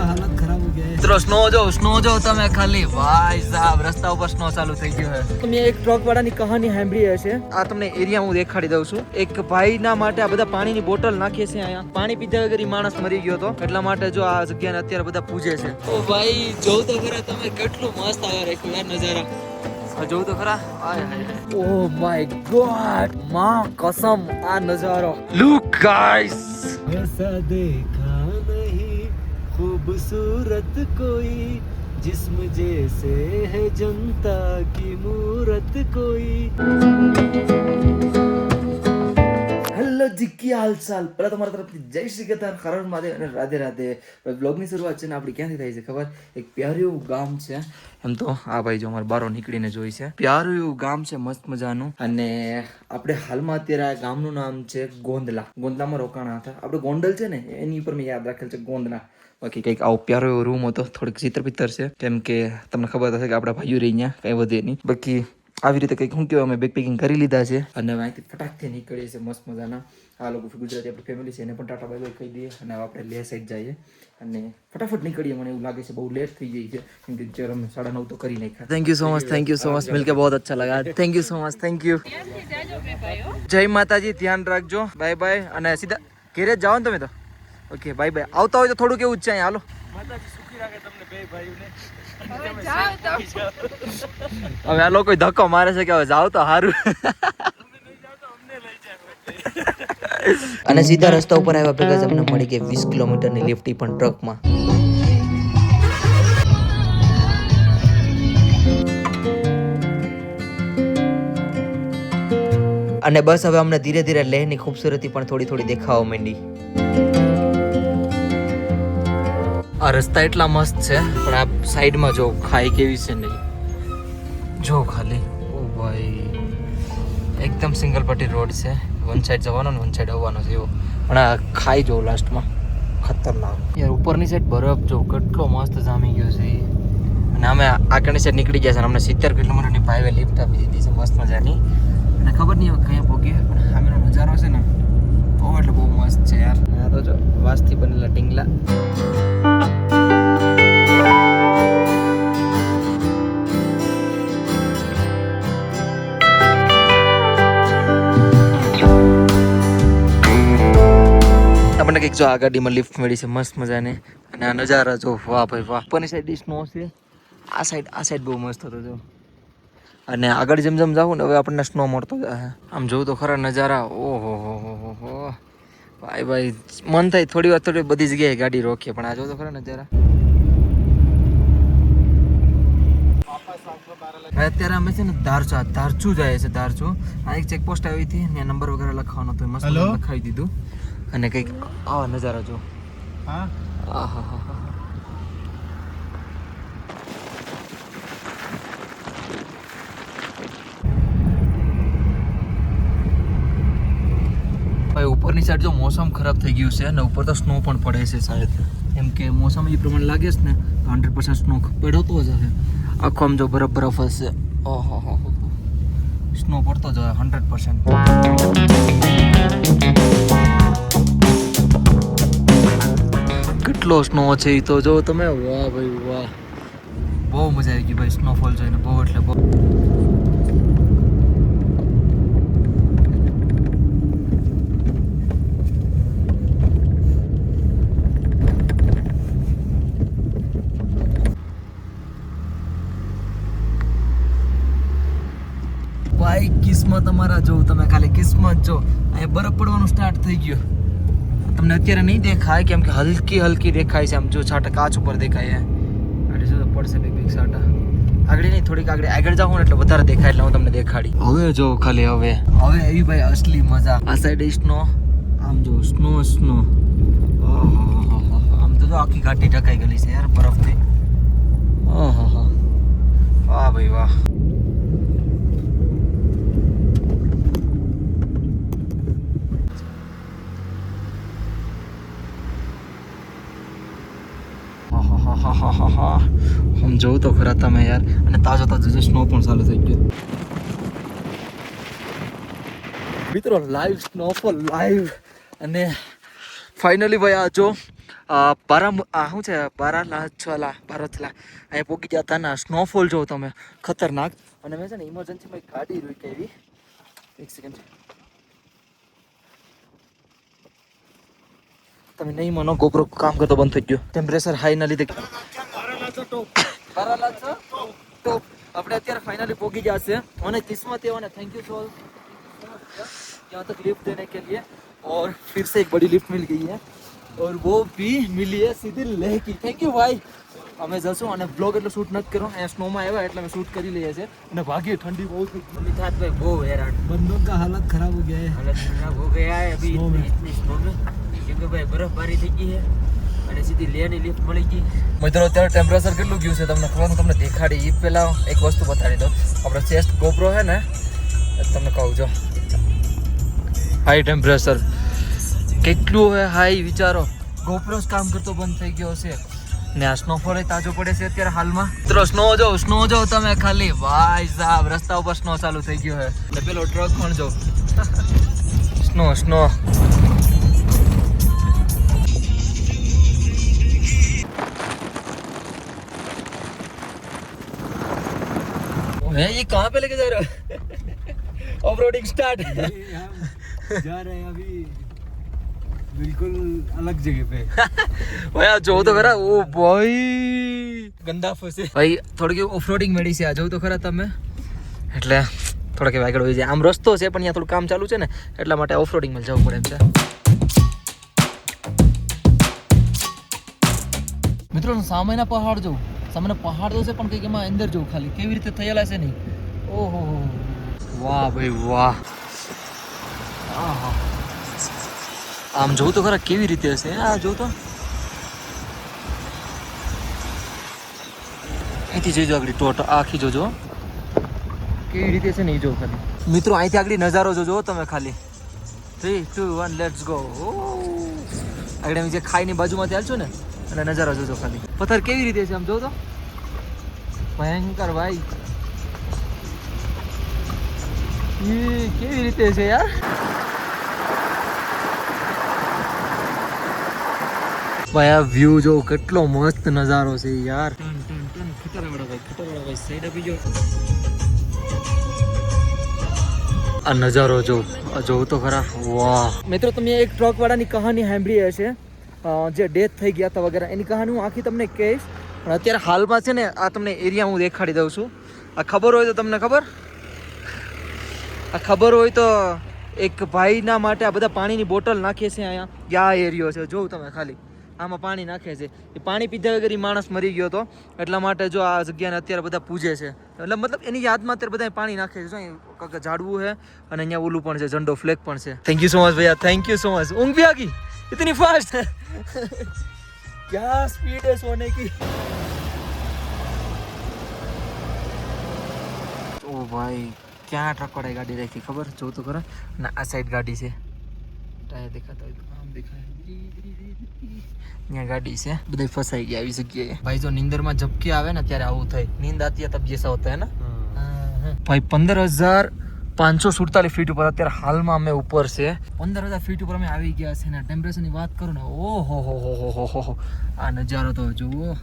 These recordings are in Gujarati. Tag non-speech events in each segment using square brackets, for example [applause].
का हालत खराब हो गया है મિત્રો સ્નો જો સ્નો જો તમે ખાલી ભાઈ સાહેબ રસ્તા ઉપર સ્નો ચાલુ થઈ ગયો છે તમે એક ટ્રક વાળાની કહાની સાંભળી હશે આ તમને એરિયા હું દેખાડી દઉં છું એક ભાઈના માટે આ બધા પાણીની બોટલ નાખે છે અહીંયા પાણી પીધા વગર ઈ માણસ મરી ગયો હતો એટલા માટે જો આ જગ્યાને અત્યારે બધા પૂજે છે ઓ ભાઈ જોવ તો ખરા તમે કેટલું મસ્ત આવ્યા રાખ્યું યાર નજારા આ જોવ તો ખરા આય હાય ઓ માય ગોડ માં કસમ આ નજારો લુક ગાઈસ ऐसा देखा नहीं खूबसूरत कोई जिस्म जैसे है जनता की मूरत कोई હેલો જીકી હાલચાલ પહેલા તમારા તરફથી જય શ્રી કૃષ્ણ ખરણ મહાદેવ અને રાધે રાધે બ્લોગની શરૂઆત છે ને આપણી ક્યાંથી થાય છે ખબર એક પ્યારું એવું ગામ છે એમ તો આ ભાઈ જો અમારે બારો નીકળીને જોઈ છે પ્યારું એવું ગામ છે મસ્ત મજાનું અને આપણે હાલમાં અત્યારે આ ગામનું નામ છે ગોંદલા ગોંદલામાં રોકાણા હતા આપણે ગોંડલ છે ને એની ઉપર મેં યાદ રાખેલ છે ગોંદલા બાકી કંઈક આવો પ્યારો એવો રૂમ હતો થોડીક ચિત્ર પિત્તર છે. કેમ કે તમને ખબર હશે કે આપણા ભાઈઓ રહી અહીંયા કંઈ વધે નહીં. બાકી આવી રીતે કંઈક શું કહેવાય અમે બેગ પેકિંગ કરી લીધા છે. અને હવે અહીંથી ફટાકથી નીકળીએ છીએ મસ્ત મજાના. આ લોકો ગુજરાતી આપણી ફેમિલી છે એને પણ ટાટા બાય બાય કહી દઈએ. અને આપણે લે સાઈડ જઈએ. અને ફટાફટ નીકળીએ મને એવું લાગે છે બહુ લેટ થઈ ગઈ છે. કેમ કે જ્યારે અમે સાડા નવ તો કરી નાખ્યા. Thank you so much thank you so much મિલકે બહુ અચ્છા લગા. Thank you so much thank you જય માતાજી ધ્યાન રાખજો. બાય બાય અને સીધા ઘેરે જ જાઓ ને તમે તો? Okay bye bye. આવતા હોય તો થોડુંક એવું જ છે અહીંયા. હાલો. હવે આ લોકો ધક્કો મારે છે કે હવે જાવ તો સારું અને સીધા રસ્તા ઉપર આવ્યા ભેગા જ અમને મળી ગઈ વીસ કિલોમીટરની લિફ્ટ પણ ટ્રકમાં અને બસ હવે અમને ધીરે ધીરે લેહની ખૂબસૂરતી પણ થોડી થોડી દેખાવા માંડી. આ રસ્તા એટલા મસ્ત છે, પણ આ સાઈડમાં જો ખાઈ કેવી છે નહીં જો ખાલી. ઓ ભાઈ. એકદમ સિંગલ પટ્ટી રોડ છે. વન સાઈડ જવાનો ને વન સાઈડ આવવાનો છે, એવો. પણ આ ખાઈ જો લાસ્ટમાં. ખતરનાક. યાર, ઉપરની સાઈડ બરફ જો, કેટલો મસ્ત જામી ગયો છે અને અમે આગળની સાઈડ નીકળી ગયા છે અમને સિત્તેર કિલોમીટરની પાઇવે લિફ્ટ આપી દીધી છે મસ્ત મજાની. અને ખબર નહીં હવે કયા પહોંચીએ પણ સામેનો નજારો છે ને, બહુ એટલે બહુ મસ્ત છે યાર. આ તો જો વાસથી બનેલા ટીંગલા આપણને કંઈક જો આ ગાડીમાં લિફ્ટ મળી છે મસ્ત મજાની. અને આ નજારા જો વાહ ભાઈ વાહ. ઉપરની સાઈડ સ્નો છે આ સાઈડ આ સાઈડ બહુ મસ્ત હતો જો. અને આગળ જેમ જેમ જાઉં ને હવે આપણને સ્નો મળતો જાય આમ જોઉં તો ખરા નજારા ઓહો હો હો હો હો. ભાઈ ભાઈ મન થાય થોડી વાર થોડી બધી જગ્યાએ ગાડી રોકીએ પણ આ જો તો ખરા નજારા. અત્યારે અમે છે ને ધારચા ધારચું જાય છે ધારચું. આ એક ચેકપોસ્ટ આવી હતી ને નંબર વગેરે લખવાનો તો મસ્ત લખાવી દીધું. અને કંઈક આવા નજારા જો હા? હા ભાઈ, ઉપરની સાઈડ જો મોસમ ખરાબ થઈ ગયું છે અને ઉપર તો સ્નો પણ પડે છે શાયદ એમ કે મોસમ એ પ્રમાણે લાગે છે ને, તો હંડ્રેડ પર્સન્ટ સ્નો પડતો જ હશે. આખો આમ જો બરફ બરફ હશે. ઓહો સ્નો પડતો જ હોય હંડ્રેડ પર્સન્ટ કેટલો સ્નો છે એ તો જો તમે, વાહ ભાઈ, વાહ. બહુ મજા આવી ગઈ ભાઈ સ્નોફોલ જોઈને, બહુ એટલે બહુ. ભાઈ, કિસ્મત અમારા જો, તમે ખાલી કિસ્મત જો. અહીંયા બરફ પડવાનું સ્ટાર્ટ થઈ ગયો. તમને અત્યારે નહીં દેખાય કેમ કે હલકી હલકી દેખાય છે આમ જો છાટા કાચ ઉપર દેખાય એટલે શું પડશે બે બે છાટા. આગળ નહીં થોડીક આગળ. આગળ જાઉં ને એટલે વધારે દેખાય એટલે હું તમને દેખાડી. હવે જો ખાલી હવે. હવે એવી ભાઈ અસલી મજા. આ સાઈડ સ્નો આમ જો સ્નો સ્નો આમ તો જો આખી ઘાટી ઢકાઈ ગયેલી છે યાર બરફથી. ઓહો વાહ ભાઈ વાહ. આહાહાહાહાહા. આમ જોઉં તો ખરા તમે યાર. અને તાજો તાજો જે સ્નો પણ ચાલુ થઈ ગયો. મિત્રો લાઈવ સ્નોફોલ લાઈવ અને ફાઇનલી ભાઈ આ જો, આ આ શું છે? પારા છલા ભારતલા અહીંયા પોકી ગયા હતા ને સ્નોફોલ જો તમે. ખતરનાક. અને મેં છે ને ઇમરજન્સીમાં એક ગાડી રોકી આવી. એક સેકન્ડ તમે નહીં માનો ગોપ્રો કામ કરતો બંધ થઈ ગયો ટેમ્પરેચર હાઈ ના લીધે બારાલા છો ટોપ આપણે અત્યારે ફાઇનલી પોગી ગયા છે અને કિસ્મત એવા ને થેન્ક યુ સો यहाँ तक लिफ्ट देने के लिए और फिर से एक बड़ी लिफ्ट मिल गई है और वो भी मिली है સીધી લેહ की થેન્ક યુ ભાઈ અમે જશું અને બ્લોગ એટલે શૂટ નથી કરો અહીંયા સ્નોમાં આવ્યા એટલે અમે શૂટ કરી લઈએ છીએ અને ભાગીએ ઠંડી બહુ થઈ ગઈ. मिठास भाई वो हैरान बंदों का हालत खराब हो गया है हालत खराब हो गया है अभी स्नो में। ભાઈ બરફબારી થઈ ગઈ છે અને સીધી લેની લિફ્ટ મળી ગઈ. મિત્રો, અત્યારે ટેમ્પરેચર કેટલું ગયું છે તમને ખબર હું તમને દેખાડી એ પહેલાં એક વસ્તુ બતાડી દઉં. આપણો ચેસ્ટ ગોપરો છે ને તમને કહું, જો. હાઈ ટેમ્પરેચર કેટલું હોય હાઈ વિચારો. ગોપરો જ કામ કરતો બંધ થઈ ગયો છે ને આ સ્નોફોલ તાજો પડે છે અત્યારે હાલમાં. મિત્રો સ્નો જો સ્નો જો તમે ખાલી. વાય સાહેબ, રસ્તા ઉપર સ્નો ચાલુ થઈ ગયો છે. પેલો ટ્રક પણ જો. [laughs] સ્નો સ્નો मैं ये कहाँ पे लेके जा रहे हो ऑफ रोडिंग स्टार्ट ये हम जा रहे हैं अभी बिल्कुल अलग जगह पे ભાઈ આ જોવો તો ખરા ઓ ભાઈ ગંદા ફસે ભાઈ થોડીક ઓફ રોડિંગ મેળી છે આ જોવો તો ખરા તમે એટલે થોડાક એવા આગળ હોય છે આમ રસ્તો છે પણ અહીંયા થોડું કામ ચાલુ છે ને એટલા માટે ઓફ રોડિંગમાં જવું પડે એમ છે મિત્રો સામેના પહાડ જોઉં સામેના પહાડ તો છે, પણ કંઈક એમાં અંદર જવું ખાલી. કેવી રીતે થયેલા છે નહીં? ઓહો. વાહ ભાઈ વાહ. આમ જોઉં તો ખરા કેવી રીતે હશે આ જોઉં તો. અહીંથી જોઈજો આગળ ટોટ, આખી જોજો કેવી રીતે છે ને એ જો ખાલી. મિત્રો, અહીંથી આગળ નજારો જોજો તમે ખાલી. Three two one let's go આગળ જે ખાઈની બાજુમાંથી હાલશું ને અને નજારો જોજો ખાલી. પથ્થર કેવી રીતે છે આમ જો ભયંકર ભાઈ. એ કેવી રીતે છે યાર? ભાઈ આ વ્યૂ જો કેટલો મસ્ત નજારો છે યાર. ટન ટન ટન ખતરાવાળા ભાઈ ખતરાવાળા ભાઈ. સાઈડ આપી જો. આ નજારો જો જોવું તો ખરા. વાહ. મિત્રો તમે એક ટ્રક વાળાની કહાની સાંભળી હશે. જે ડેથ થઈ ગયા હતા વગેરે, એની કહાની હું આખી તમને કહીશ. પણ અત્યારે હાલમાં છે ને, આ તમને એરિયા હું દેખાડી દઉં છું. આ ખબર હોય તો તમને ખબર? આ ખબર હોય તો એક ભાઈના માટે આ બધા પાણીની બોટલ નાખીએ છીએ અહીંયા. આ એરિયો છે? જોઉં તમે ખાલી. આમાં પાણી નાખે છે. એ પાણી પીધા વગર માણસ મરી ગયો હતો એટલા માટે જો આ જગ્યાને અત્યારે બધા પૂજે છે. એટલે મતલબ એની યાદમાં અત્યારે બધા પાણી નાખે છે. જો કાંક ઝાડવું છે અને અહીંયા ઓલું પણ છે, ઝંડો ફ્લેગ પણ છે. થેન્ક યુ સો મચ ભૈયા થેન્ક યુ સો મચ ઊંઘ ભી આ ઇતની ફાસ્ટ ક્યાં સ્પીડ હે સોને કી? ઓ ભાઈ, ક્યાં ટ્રક વાળી ગાડી રાખી ખબર? જો તો ખરા. ના, આ સાઈડ ગાડી છે. ટાયર દેખાતા હોય આમ દેખાય. ત્યાં ગાડી છે. બધા ફસાઈ ગયા આવી જગ્યાએ. ભાઈ જો નિંદરમાં ઝપકી આવે ને ત્યારે આવું થાય. નીંદ આતી તબ જેસા હોતા હે. ને ભાઈ પંદર હજાર પાંચસો સુડતાલીસ ફીટ ઉપર અત્યારે હાલમાં અમે ઉપર છે. પંદર હજાર ફીટ ઉપર અમે આવી ગયા છે ને. ટેમ્પરેચરની વાત કરું ને. ઓહો હો હો હો હો હો. આ નજારો તો જુઓ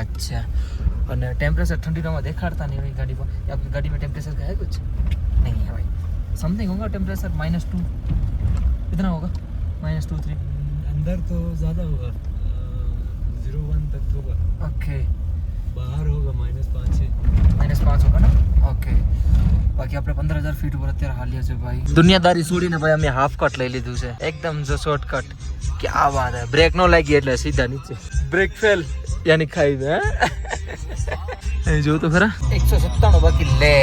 અચ્છા અને ટેમ્પરેચર ઠંડીનામાં દેખાડતા નહીં એવી ગાડી પર. આપણી ગાડીમાં ટેમ્પરેચર કહેવાય છે. નહીં ભાઈ. સમથિંગ હોંગા ટેમ્પરેચર માઇનસ ટુ होगा टेम्परेचर माइनस टू कितना होगा माइनस टू थ्री अंदर तो ज्यादा होगा जीरो वन तक होगा ओके बाहर होगा माइनस पाँच छः માઇનસ પાંચ હોગા ને ઓકે બાકી આપણે પંદર હજાર ફીટ ઉપર અત્યારે હાલીએ છે ભાઈ દુનિયાદારી છોડીને ભાઈ અમે હાફ કટ લઈ લીધું છે એકદમ જો શોર્ટકટ કે આ વાત હે બ્રેક નો લાગી એટલે સીધા નીચે બ્રેક ફેલ યાની ખાઈ દે હે જો તો ખરા એકસો સત્તાણું બાકી લે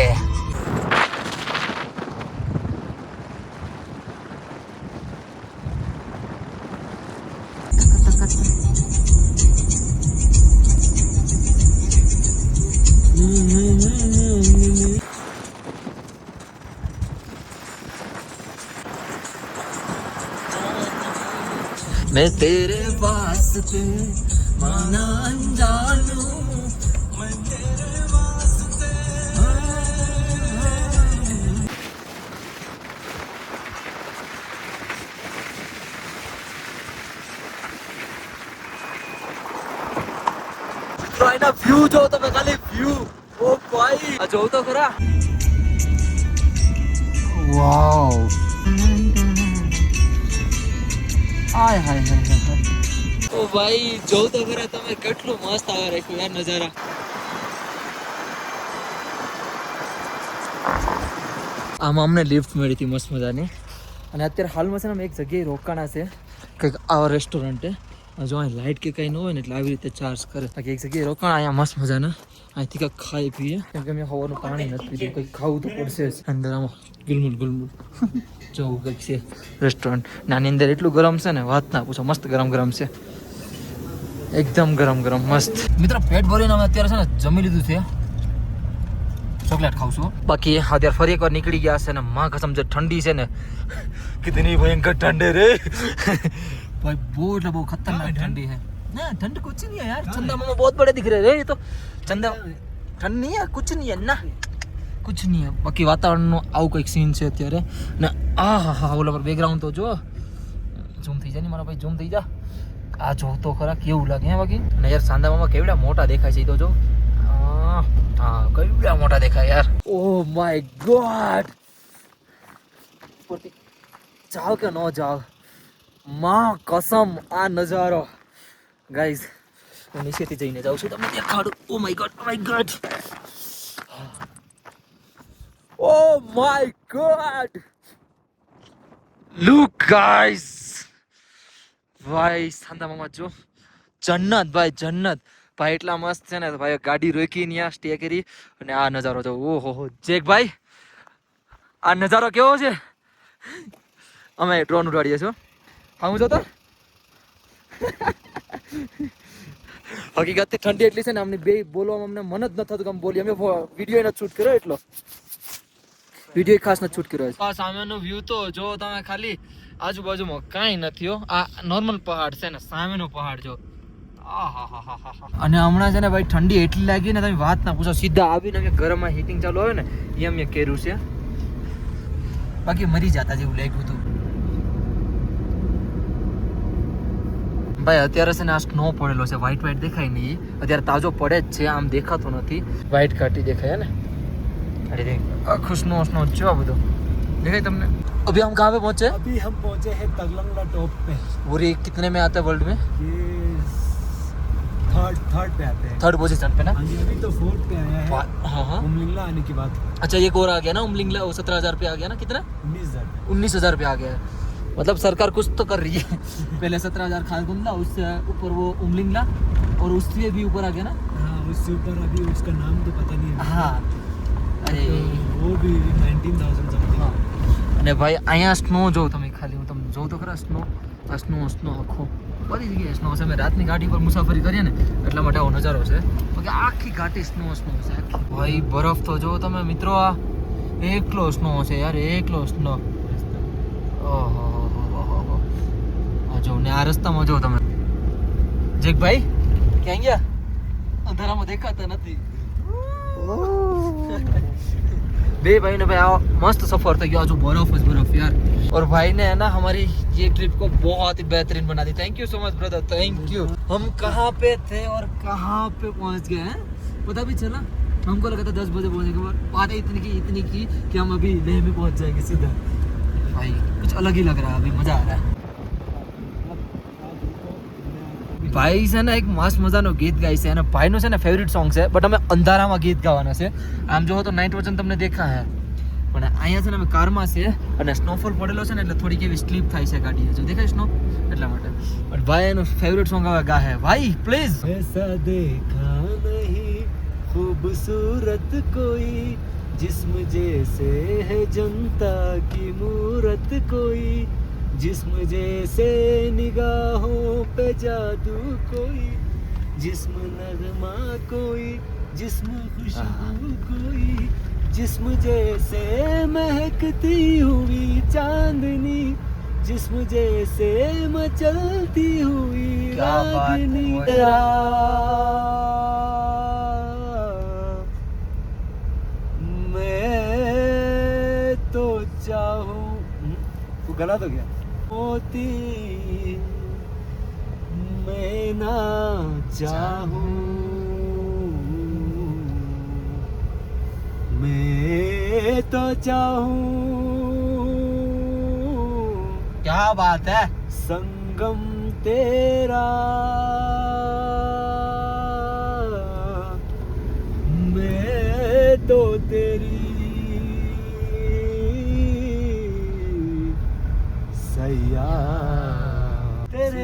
मैं तेरे वास्ते माना अनजानू मैं ભાઈના વ્યૂ જો તમે ખાલી વ્યૂ ઓ ભાઈ. આ જોવ તો ખરા. વાવ હાય હાય હાય હાય. ઓ ભાઈ જોવ તો ખરા તમે કેટલું મસ્ત આવે રાખ્યું યાર નજારા. આમાં અમને લિફ્ટ મળી હતી મસ્ત મજાની. અને અત્યારે હાલમાં છે ને અમે એક જગ્યાએ રોકાણા છે. કંઈક આવા રેસ્ટોરન્ટે જો અહીં લાઇટ કે કંઈ ન હોય ને એટલે આવી રીતે ચાર્જ કરે. બાકી એક જગ્યાએ રોકાણ, અહીંયા મસ્ત મજાના. અહીંથી કંઈક ખાઈ પીએ. કેમ કે મેં હવાનું પાણી નથી પીધું, કંઈક ખાવું તો પડશે જ. અંદર આમાં ગુલમુલ ગુલમુલ જવું કંઈક છે રેસ્ટોરન્ટ નાની અંદર એટલું ગરમ છે ને, વાત ના પૂછો, મસ્ત ગરમ ગરમ છે. એકદમ ગરમ ગરમ, મસ્ત. મિત્રો, પેટ ભરીને અમે અત્યારે છે ને જમી લીધું છે. ચોકલેટ ખાઉં છું બાકી અત્યારે ફરી એકવાર નીકળી ગયા છે ને, માં કસમ જે ઠંડી છે ને [laughs] કિતની ભયંકર ઠંડે રે. भाई वो मतलब वो खतरनाक ठंडी है ना ठंड कुछ नहीं है यार चंदा मामा बहुत बड़े दिख रहे हैं रे ये तो चंदा ठंड नहीं है कुछ नहीं है ना कुछ नहीं है બાકી વાતાવરણનો આવું કંઈક સીન છે અત્યારે ને આ હા હા ઓલા પર બેકગ્રાઉન્ડ તો જો ઝૂમ થઈ જાય ને મારા ભાઈ ઝૂમ થઈ જા આ જો તો ખરા કેવું લાગે હે બાકી અને યાર સાંદા મામા કેવડા મોટા દેખાય છે ઈ તો જો આ, હા કેવડા મોટા દેખાય યાર ઓ માય ગોડ જાઓ કે ન જાઓ માં કસમ, આ નજારો. ગાઈઝ હું નીચેથી જઈને જાઉં છું. તમને દેખાડું. ઓ my god my god oh my god look guys ભાઈ સાંધા મામા જો. જન્નત, ભાઈ જન્નત. ભાઈ, એટલા મસ્ત છે ને. ભાઈ ગાડી રોકી ત્યાં સ્ટે કરી. અને આ નજારો જો. ઓહો, હો. જેક ભાઈ, આ નજારો કેવો છે? અમે ડ્રોન ઉડાડીએ છીએ હું જોતો? હકીકતથી ઠંડી એટલી છે ને અમને બે બોલવામાં અમને મન જ ન થતું કે અમે બોલીએ. અમે વીડિયો એનો શૂટ કર્યો એટલો. વીડિયો ખાસ ન શૂટ કર્યો છે સામેનો વ્યૂ તો જો તમે ખાલી આજુબાજુમાં કાંઈ નથી હો. આ નોર્મલ પહાડ છે ને સામેનો પહાડ જો. અને હમણાં છે ને ભાઈ ઠંડી એટલી લાગી ને તમે વાત ના પૂછો. સીધા આવીને અમે ઘરમાં હીટિંગ ચાલુ આવે ને એ અમે કર્યું છે. બાકી મરી જતા જેવું લાગ્યું હતું. ભાઈ અત્યારે છે ને આ સ્નો પડેલો છે વ્હાઈટ વ્હાઈટ દેખાય નહીં અત્યારે તાજો પડે જ છે આમ દેખાતો નથી વ્હાઈટ ઘાટી દેખાય હે ને અરે દેખ આખું સ્નો સ્નો છે આ બધું દેખાય તમને અભી हम कहाँ पे पहुंचे अभी हम पहुंचे हैं तगलंगला टॉप पे और ये कितने में आता है वर्ल्ड में ये थर्ड थर्ड पे आते हैं थर्ड पोजीशन पे ना हाँ जी अभी तो फोर्थ पे आया है हाँ हाँ उमलिंगला आने के बाद अच्छा एक और आ गया ना उमलिंगला वो सत्रह हजार पे आ गया ना कितना उन्नीस हजार उन्नीस हजार पे आ गया है मतलब सरकार कुछ तो कर रही है पहले सत्रह हजार खारकुंडला उससे ऊपर वो उमलिंगला और उससे भी ऊपर आ गया ना हाँ उससे ऊपर अभी उसका नाम तो पता नहीं है हाँ અરે तो वो भी नाइनटीन थाउजेंड समथिंग અને ભાઈ અહીંયા સ્નો જો તમે ખાલી હું તમને જોઉં તો ખરા સ્નો આ સ્નો સ્નો આખો બધી જગ્યાએ સ્નો છે અમે રાતની ગાડી પર મુસાફરી કરીએ ને એટલા માટે આવો નજારો છે બાકી આખી ઘાટી સ્નો સ્નો છે આખી ભાઈ બરફ તો જો તમે મિત્રો આ એકલો સ્નો છે યાર એકલો સ્નો ઓહો આ જો ને આ રસ્તામાં જો તમે જેક ભાઈ ક્યાં ગયા અંધારામાં દેખાતા નથી बे भाई ने भाई आओ मस्त सफर था जो बर्फ है बर्फ यार और भाई ने है ना हमारी ये ट्रिप को बहुत ही बेहतरीन बना दी thank you so much brother thank you हम कहाँ पे थे और कहाँ पे पहुंच गए हैं पता भी चला हमको लगा था दस बजे पहुंचने के बाद बातें इतनी की इतनी की कि हम अभी लेह में पहुंच जाएंगे सीधा भाई कुछ अलग ही लग रहा है अभी मजा आ रहा है ભાઈ છે ને એક મસ્ત મજાનું ગીત ગાય છે અને ભાઈનું છે ને ફેવરિટ સોંગ છે બટ અમે અંધારામાં ગીત ગાવાના છે. આમ જોવો તો નાઇટ વચન તમને દેખા હે પણ અહીંયા છે ને અમે કારમાં છે અને સ્નોફોલ પડેલો છે ને એટલે થોડીક એવી સ્લીપ થાય છે ગાડી જો દેખાય સ્નો એટલા માટે. પણ ભાઈ એનું ફેવરિટ સોંગ હવે ગાહે. ભાઈ પ્લીઝ એસા દેખા નહીં, ખૂબસૂરત કોઈ. જિસ્મ જૈસે હે જનતા કી મૂરત કોઈ. जिस्म जैसे निगाहों पे जादू कोई जिस्म नगमा कोई जिस्म खुशबू कोई जिस्म जैसे महकती हुई चांदनी जिस्म जैसे मचलती हुई है, रागनी मैं तो चाहूँ वो गलत हो गया। होती मैं ना चाहूँ। मैं तो चाहू। क्या बात है? संगम तेरा मैं तो तेरी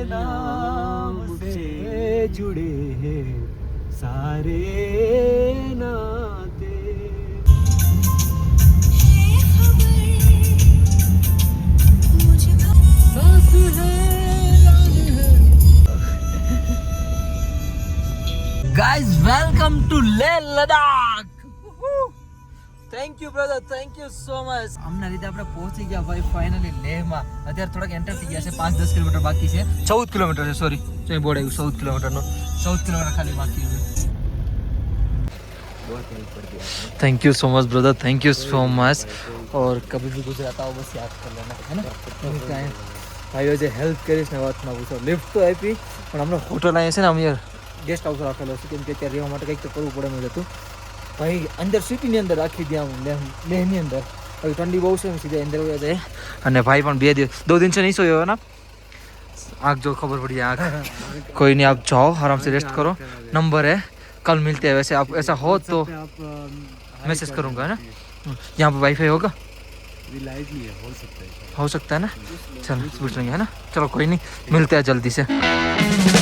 नाम से जुड़े हैं सारे नाते guys welcome to Leh Ladakh thank you brother thank you so much આમના રીતે આપણે પહોંચી ગયા ભાઈ ફાઇનલી લેહમાં. અત્યારે થોડાક એન્ટર થઈ ગયા છે, પાંચ દસ કિલોમીટર બાકી છે. ચૌદ કિલોમીટર છે સોરી તો બોર્ડ આવ્યું, ચૌદ કિલોમીટરનો. ચૌદ કિલોમીટર ખાલી બાકી છે. Thank you so much brother thank you so much ઓર કભી ભી ગુજરાત આવો, બસ યાદ કર લેના. હે ને? કાંઈ ભાઈઓ જે હેલ્પ કરીશ ને વાત ના પૂછો. લિફ્ટ તો આપી, પણ હમણાં હોટલ અહીંયા છે ને અમે ગેસ્ટ હાઉસ રાખેલો છે. કેમ કે ત્યાં રહેવા માટે કંઈક તો કરવું પડે મેં હતું. ભાઈ અંદર સિટીની અંદર રાખી દે આમ લેહ લેહની અંદર હવે ઠંડી બહુ છે સીધા અંદર વયા જાય અને ભાઈ પણ બે દિવસ દो दिन से नहीं सोए हो ना आँख जो खबर पड़ी है आँख कोई नहीं आप जाओ आराम से रेस्ट करो नंबर है कल मिलते हैं वैसे आप ऐसा हो तो आप मैसेज करूंगा ना यहाँ पे वाईफाई होगा लाइट नहीं है हो सकता है हो सकता है ना चलो पूछ लेंगे है ना चलो कोई नहीं मिलते हैं जल्दी से